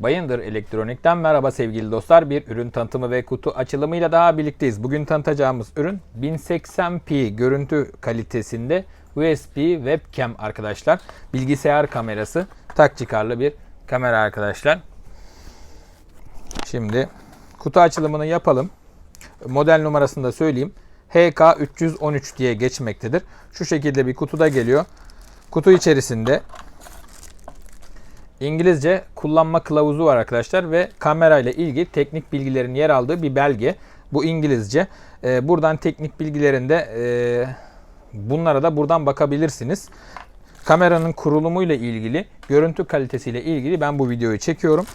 Bayındır Elektronik'ten merhaba sevgili dostlar. Bir ürün tanıtımı ve kutu açılımıyla daha birlikteyiz. Bugün tanıtacağımız ürün 1080p görüntü kalitesinde USB webcam arkadaşlar. Bilgisayar kamerası. Tak çıkarlı bir kamera arkadaşlar. Şimdi kutu açılımını yapalım. Model numarasını da söyleyeyim. HK313 diye geçmektedir. Şu şekilde bir kutuda geliyor. Kutu içerisinde İngilizce kullanma kılavuzu var arkadaşlar ve kamera ile ilgili teknik bilgilerin yer aldığı bir belge. Bu İngilizce. Ee, buradan teknik bilgilerinde e, bunlara da buradan bakabilirsiniz. Kameranın kurulumu ile ilgili, görüntü kalitesi ile ilgili ben bu videoyu çekiyorum.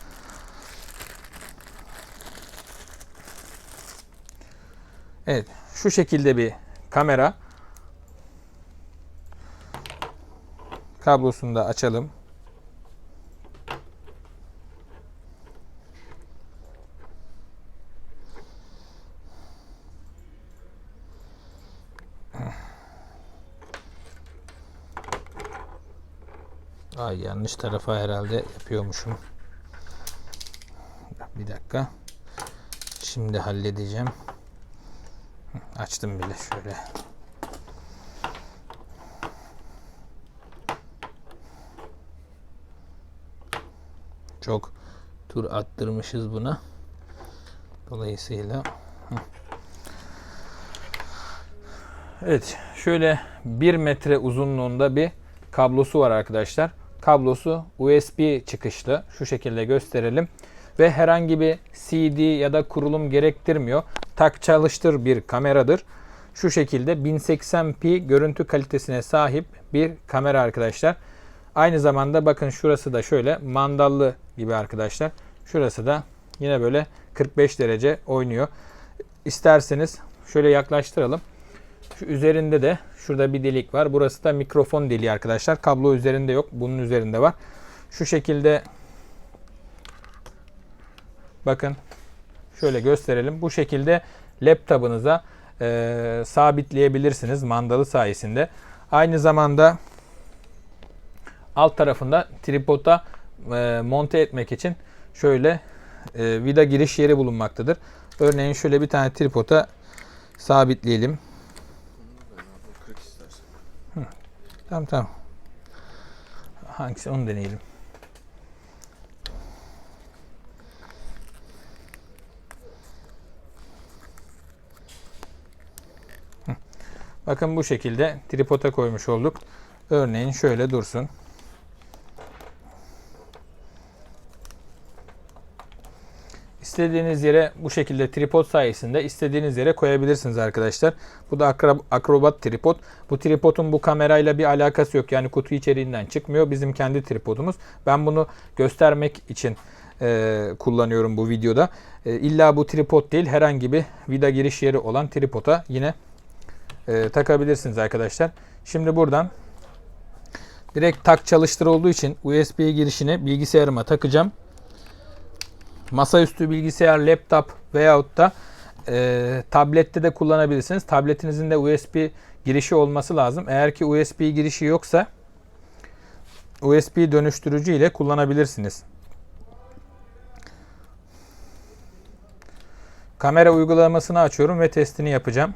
Evet, şu şekilde bir kamera. Kablosunu da açalım. Ay yanlış tarafa herhalde yapıyormuşum. Bir dakika. Şimdi halledeceğim. Açtım bile şöyle. Çok tur attırmışız buna. Dolayısıyla. Evet, şöyle 1 metre uzunluğunda bir kablosu var arkadaşlar. Kablosu USB çıkışlı. Şu şekilde gösterelim. Ve herhangi bir CD ya da kurulum gerektirmiyor. Tak çalıştır bir kameradır. Şu şekilde 1080p görüntü kalitesine sahip bir kamera arkadaşlar. Aynı zamanda bakın şurası da şöyle mandallı gibi arkadaşlar. Şurası da yine böyle 45 derece oynuyor. İsterseniz şöyle yaklaştıralım. Üzerinde de şurada bir delik var. Burası da mikrofon deliği arkadaşlar. Kablo üzerinde yok. Bunun üzerinde var. Şu şekilde bakın şöyle gösterelim. Bu şekilde laptopunuza e, sabitleyebilirsiniz mandalı sayesinde. Aynı zamanda alt tarafında tripoda e, monte etmek için şöyle e, vida giriş yeri bulunmaktadır. Örneğin şöyle bir tane tripoda sabitleyelim. Tamam tamam. Hangisi onu deneyelim. Bakın bu şekilde tripoda koymuş olduk. Örneğin şöyle dursun. İstediğiniz yere bu şekilde tripod sayesinde istediğiniz yere koyabilirsiniz arkadaşlar. Bu da akrobat tripod. Bu tripodun bu kamerayla bir alakası yok. Yani kutu içeriğinden çıkmıyor. Bizim kendi tripodumuz. Ben bunu göstermek için e, kullanıyorum bu videoda. E, illa bu tripod değil herhangi bir vida giriş yeri olan tripoda yine e, takabilirsiniz arkadaşlar. Şimdi buradan direkt tak çalıştır olduğu için USB girişini bilgisayarıma takacağım masaüstü bilgisayar, laptop veyahut da e, tablette de kullanabilirsiniz. Tabletinizin de USB girişi olması lazım. Eğer ki USB girişi yoksa USB dönüştürücü ile kullanabilirsiniz. Kamera uygulamasını açıyorum ve testini yapacağım.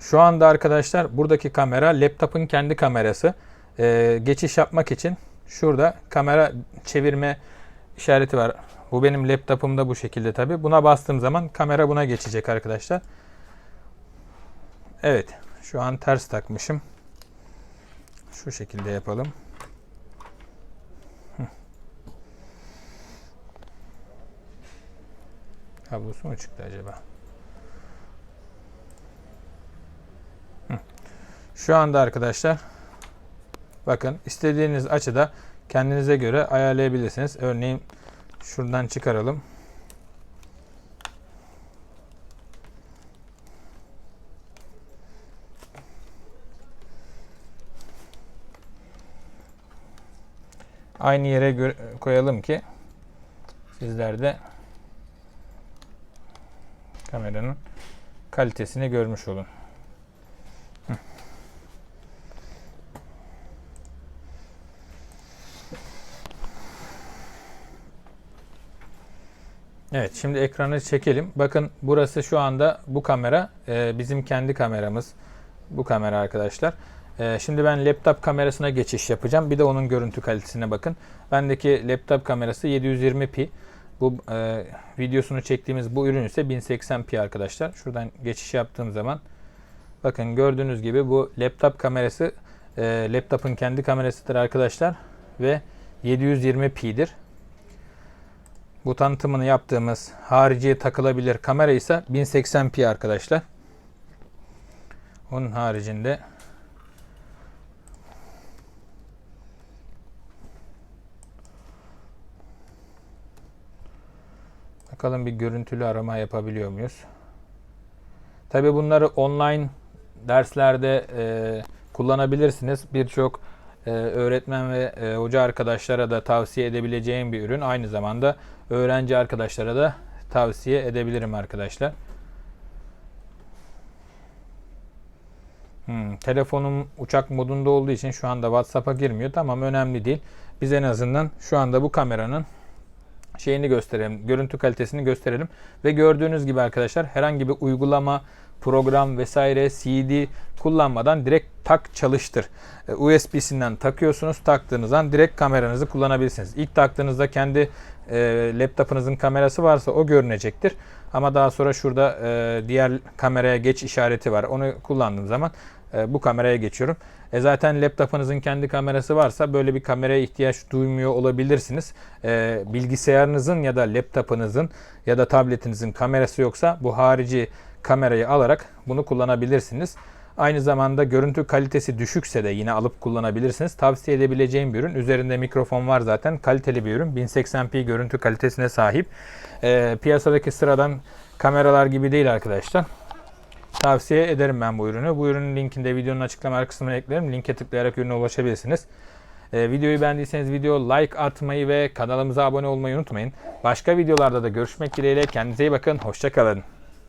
Şu anda arkadaşlar buradaki kamera laptopun kendi kamerası. Ee, geçiş yapmak için şurada kamera çevirme işareti var. Bu benim laptopumda bu şekilde tabi. Buna bastığım zaman kamera buna geçecek arkadaşlar. Evet. Şu an ters takmışım. Şu şekilde yapalım. Kablosu mu çıktı acaba? Şu anda arkadaşlar bakın istediğiniz açıda kendinize göre ayarlayabilirsiniz. Örneğin şuradan çıkaralım. Aynı yere koyalım ki sizler de kameranın kalitesini görmüş olun. Evet şimdi ekranı çekelim. Bakın burası şu anda bu kamera e, bizim kendi kameramız. Bu kamera arkadaşlar. E, şimdi ben laptop kamerasına geçiş yapacağım. Bir de onun görüntü kalitesine bakın. Bendeki laptop kamerası 720p. Bu e, videosunu çektiğimiz bu ürün ise 1080p arkadaşlar. Şuradan geçiş yaptığım zaman bakın gördüğünüz gibi bu laptop kamerası e, laptopun kendi kamerasıdır arkadaşlar ve 720p'dir. Bu tanıtımını yaptığımız harici takılabilir kamera ise 1080p arkadaşlar. Onun haricinde bakalım bir görüntülü arama yapabiliyor muyuz? Tabi bunları online derslerde e, kullanabilirsiniz. Birçok e, öğretmen ve e, hoca arkadaşlara da tavsiye edebileceğim bir ürün. Aynı zamanda öğrenci arkadaşlara da tavsiye edebilirim arkadaşlar. Hmm, telefonum uçak modunda olduğu için şu anda WhatsApp'a girmiyor. Tamam önemli değil. Biz en azından şu anda bu kameranın şeyini gösterelim. Görüntü kalitesini gösterelim. Ve gördüğünüz gibi arkadaşlar herhangi bir uygulama, program vesaire CD kullanmadan direkt tak çalıştır. E, USB'sinden takıyorsunuz. Taktığınızdan direkt kameranızı kullanabilirsiniz. İlk taktığınızda kendi e, laptopunuzun kamerası varsa o görünecektir. Ama daha sonra şurada e, diğer kameraya geç işareti var. Onu kullandığım zaman e, bu kameraya geçiyorum. E zaten laptopunuzun kendi kamerası varsa böyle bir kameraya ihtiyaç duymuyor olabilirsiniz. E, bilgisayarınızın ya da laptopunuzun ya da tabletinizin kamerası yoksa bu harici kamerayı alarak bunu kullanabilirsiniz. Aynı zamanda görüntü kalitesi düşükse de yine alıp kullanabilirsiniz. Tavsiye edebileceğim bir ürün. Üzerinde mikrofon var zaten. Kaliteli bir ürün. 1080p görüntü kalitesine sahip. E, piyasadaki sıradan kameralar gibi değil arkadaşlar. Tavsiye ederim ben bu ürünü. Bu ürünün linkini de videonun açıklama kısmına eklerim. Linke tıklayarak ürüne ulaşabilirsiniz. Ee, videoyu beğendiyseniz video like atmayı ve kanalımıza abone olmayı unutmayın. Başka videolarda da görüşmek dileğiyle. Kendinize iyi bakın. Hoşçakalın.